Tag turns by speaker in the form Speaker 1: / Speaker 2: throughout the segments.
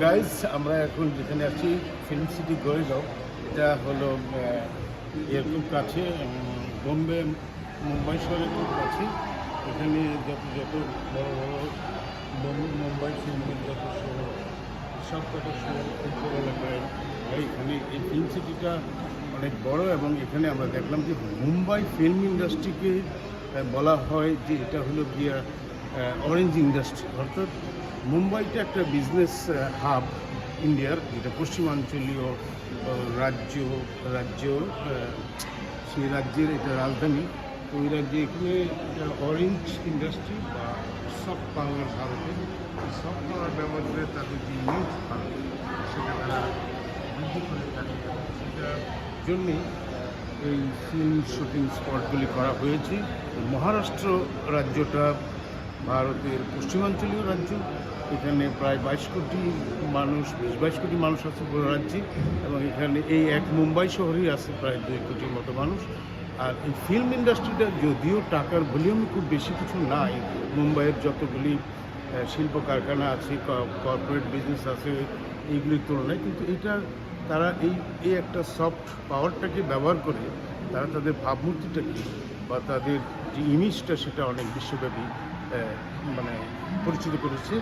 Speaker 1: Guys আমরা এখন যেখানে আছি ফিল্ম সিটি গোয়েগাঁও এটা হলো এর খুব কাছে বোম্বে, মুম্বাই শহরের খুব কাছে। এখানে যত যত বড় বড় মুম্বাই ফিল্মের যত শহর সব কটা শহর উত্তর এলাকায়। এখানে এই ফিল্ম সিটিটা অনেক বড় এবং এখানে আমরা দেখলাম যে মুম্বাই ফিল্ম ইন্ডাস্ট্রিকে বলা হয় যে এটা হলো গিয়া অরেঞ্জ ইন্ডাস্ট্রি অর্থাৎ মুম্বাইটা একটা বিজনেস হাব ইন্ডিয়ার যেটা পশ্চিমাঞ্চলীয় রাজ্য রাজ্য সেই রাজ্যের এটা রাজধানী। ওই রাজ্যে এখানে অরেঞ্জ ইন্ডাস্ট্রি বা সফট পাওয়ার ভারতের সফট পাওয়ার ব্যবহার করে তাদের যে ইউজ ভারত সেটা তারা বৃদ্ধি করে থাকে। সেটার জন্যেই, এই ফিল্ম শুটিং স্পটগুলি করা হয়েছে। মহারাষ্ট্র রাজ্যটা ভারতের পশ্চিমাঞ্চলীয় রাজ্য, এখানে প্রায় বাইশ কোটি মানুষ, বেশ বাইশ কোটি মানুষ আছে পুরো রাজ্যে, এবং এখানে এই এক মুম্বাই শহরেই আছে প্রায় দুই কোটির মতো মানুষ। আর এই ফিল্ম ইন্ডাস্ট্রিটা যদিও টাকার ভলিউম খুব বেশি কিছু নাই, মুম্বাইয়ের যতগুলি শিল্প কারখানা আছে কর্পোরেট বিজনেস আছে, এইগুলির তুলনায়, কিন্তু এটা তারা এই এই একটা সফট পাওয়ারটাকে ব্যবহার করে, তারা তাদের ভাবমূর্তিটাকে বা তাদের যে ইমেজটা সেটা অনেক বিশ্বব্যাপী মানে পরিচিত করেছে।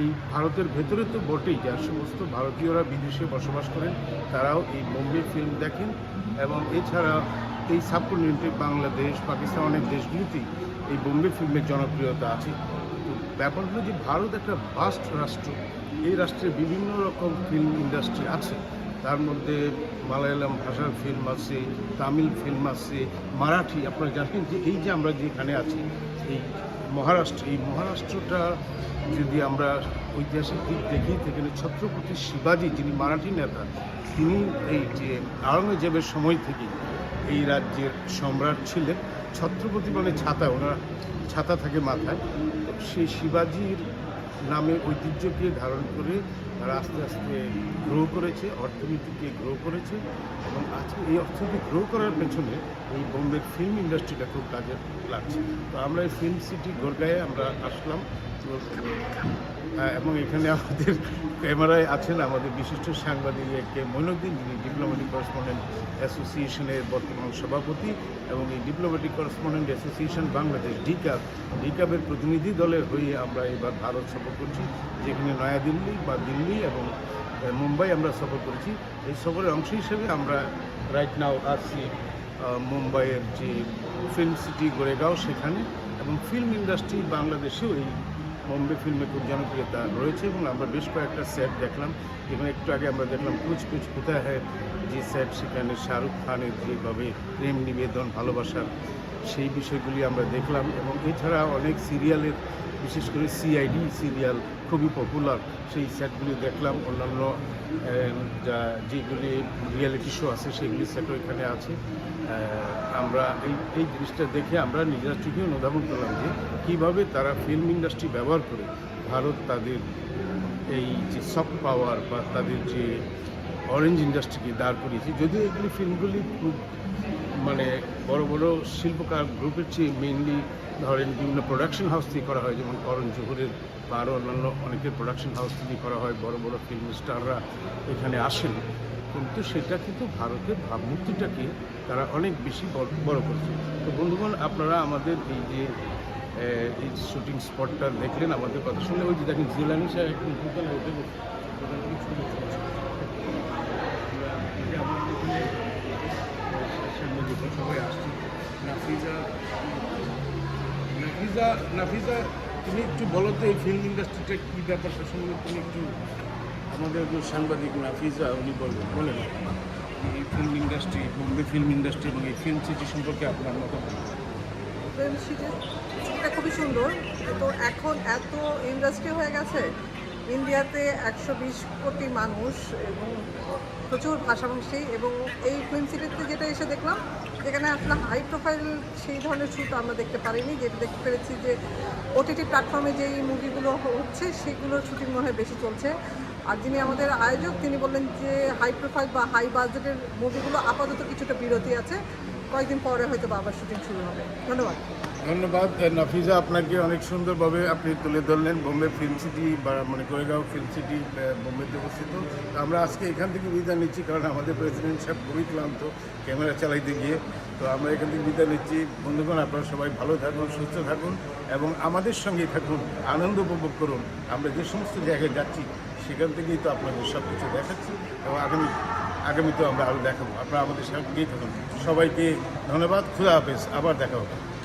Speaker 1: এই ভারতের ভেতরে তো বটেই যার সমস্ত ভারতীয়রা বিদেশে বসবাস করেন, তারাও এই বোম্বে ফিল্ম দেখেন এবং এছাড়া এই সাবকন্টিনেন্টে বাংলাদেশ, পাকিস্তান অনেক দেশগুলিতেই এই বোম্বে ফিল্মের জনপ্রিয়তা আছে। ব্যাপার হলো যে ভারত একটা বাস্ট রাষ্ট্র, এই রাষ্ট্রে বিভিন্ন রকম ফিল্ম ইন্ডাস্ট্রি আছে। তার মধ্যে মালায়ালাম ভাষার ফিল্ম আছে, তামিল ফিল্ম আছে, মারাঠি, আপনারা জানেন যে এই যে আমরা যেখানে আছি, এই মহারাষ্ট্র, এই মহারাষ্ট্রটা যদি আমরা ঐতিহাসিক দিক দেখি, সেখানে ছত্রপতি শিবাজি, যিনি মারাঠি নেতা, তিনি এই যে আওরঙ্গজেবের সময় থেকে এই রাজ্যের সম্রাট ছিলেন। ছত্রপতি মানে ছাতা, ওনার ছাতা থাকে মাথায়। সেই শিবাজির নামে ঐতিহ্যকে ধারণ করে তারা আস্তে আস্তে গ্রো করেছে, অর্থনীতিকে গ্রো করেছে এবং আজকে এই অর্থনীতি গ্রো করার পেছনে এই বোম্বের ফিল্ম ইন্ডাস্ট্রিটা খুব কাজে লাগছে। তো আমরা এই ফিল্ম সিটি গোরগাঁয়ে আমরা আসলাম। তো এবং এখানে আমাদের ক্যামেরায় আছেন আমাদের বিশিষ্ট সাংবাদিক কে মইনুদ্দিন, যিনি ডিপ্লোম্যাটিক করেসপন্ডেন্ট অ্যাসোসিয়েশনের বর্তমান সভাপতি এবং এই diplomatic correspondent association Bangladesh DCAB ডিকাবের প্রতিনিধি দলের হয়ে আমরা এবার ভারত সফর করছি, যেখানে নয়াদিল্লি বা দিল্লি এবং মুম্বাই আমরা সফর করেছি। এই সফরের অংশ হিসেবে আমরা রাইট নাও আসছি মুম্বাইয়ের যে ফিল্ম সিটি গোরেগাঁও সেখানে এবং ফিল্ম ইন্ডাস্ট্রি বাংলাদেশেও এই বোম্বে ফিল্মে খুব জনপ্রিয়তা রয়েছে এবং আমরা বেশ কয়েকটা সেট দেখলাম। এবং একটু আগে আমরা দেখলাম কুচ কুচ কোথায় হ্যায় যে সেট সেখানে শাহরুখ খানের যেভাবে প্রেম নিবেদন, ভালোবাসার সেই বিষয়গুলি আমরা দেখলাম এবং এছাড়া অনেক সিরিয়ালের বিশেষ করে সিআইডি সিরিয়াল খুবই পপুলার সেই সেটগুলি দেখলাম, অন্যান্য যা, যেগুলি রিয়ালিটি শো আছে, সেগুলি সেটও এখানে আছে। আমরা এই এই জিনিসটা দেখে আমরা নিজের চোখে অনুধাবন করলাম যে কীভাবে তারা ফিল্ম ইন্ডাস্ট্রি ব্যবহার করে ভারত তাদের এই যে সফট পাওয়ার বা তাদের যে অরেঞ্জ ইন্ডাস্ট্রিকে দাঁড় করিয়েছে। যদিও এগুলি ফিল্মগুলি খুব মানে বড় বড় শিল্পকার গ্রুপের চেয়ে মেইনলি ধরেন বিভিন্ন প্রোডাকশন হাউস থেকে করা হয়, যেমন করণ জোহরের বা আরও অন্যান্য অনেকের প্রোডাকশন হাউস থেকে করা হয়, বড় বড় ফিল্ম স্টাররা এখানে আসেন। কিন্তু সেটা কিন্তু ভারতের ভাবমূর্তিটাকে তারা অনেক বেশি বড় করছে। তো বন্ধুগণ, আপনারা আমাদের এই যে এই শুটিং স্পটটা দেখলেন, আমাদের কথা শুনলে ওই যে দেখেন জিলানি সাহেব একটু দোকানে উঠে গেছে। দোকান থেকে ছবি তুলছে। আমরা এই যে আমাদের এখানে সামনে দেখুন সবাই আসছি নাফিজা নাফিজা নাফিজা, তুমি একটু বলো তো এই ফিল্ম ইন্ডাস্ট্রিটা কী ব্যাপার? সে সম্বন্ধে তুমি একটু আমাদের সাংবাদিক নাফিজা, উনি বলবেন, বলেন এই film industry Bombay film industry এবং এই ফিল্ম সিটি সম্পর্কে আপনার মতামত?
Speaker 2: ফিল্ম সিটি খুবই সুন্দর তো এখন এত ইন্ডাস্ট্রি হয়ে গেছে ইন্ডিয়াতে একশো বিশ কোটি মানুষ এবং প্রচুর ভাষাভাষী এবং এই ফিল্ম সিটিতে যেটা এসে দেখলাম এখানে আসলে হাই প্রোফাইল সেই ধরনের শ্যুট আমরা দেখতে পারিনি, যেটা দেখতে পেরেছি যে ওটিটি প্ল্যাটফর্মে যেই মুভিগুলো হচ্ছে সেগুলোর শুটিং মনে হয় বেশি চলছে। আর যিনি আমাদের আয়োজক, তিনি বললেন যে হাই প্রোফাইল বা হাই বাজেটের মুভিগুলো আপাতত কিছুটা বিরতি আছে। কয়েকদিন পরে হয়তো বা আবার শুটিং শুরু হবে। ধন্যবাদ।
Speaker 1: ধন্যবাদ। নাফিজা আপনাকে অনেক সুন্দরভাবে আপনি তুলে ধরলেন বোম্বে ফিল্ম সিটি বা মানে গোরেগাঁও ফিল্ম সিটি বোম্বেতে অবস্থিত। আমরা আজকে এখান থেকে বিদায় নিচ্ছি, কারণ আমাদের প্রেসিডেন্ট সাহেব খুবই ক্লান্ত ক্যামেরা চালাইতে গিয়ে। তো আমরা এখান থেকে বিদায় নিচ্ছি। বন্ধুগণ, আপনারা সবাই ভালো থাকুন, সুস্থ থাকুন এবং আমাদের সঙ্গে থাকুন, আনন্দ উপভোগ করুন। আমরা যে সমস্ত জায়গায় যাচ্ছি, সেখান থেকেই তো আপনাদের সব কিছু দেখাচ্ছি। এবং আগামী আগামীতেও আমরা আরও দেখাবো। আপনারা আমাদের সঙ্গেই থাকুন। সবাইকে ধন্যবাদ। খুদা হাফেজ। আবার দেখা হবে।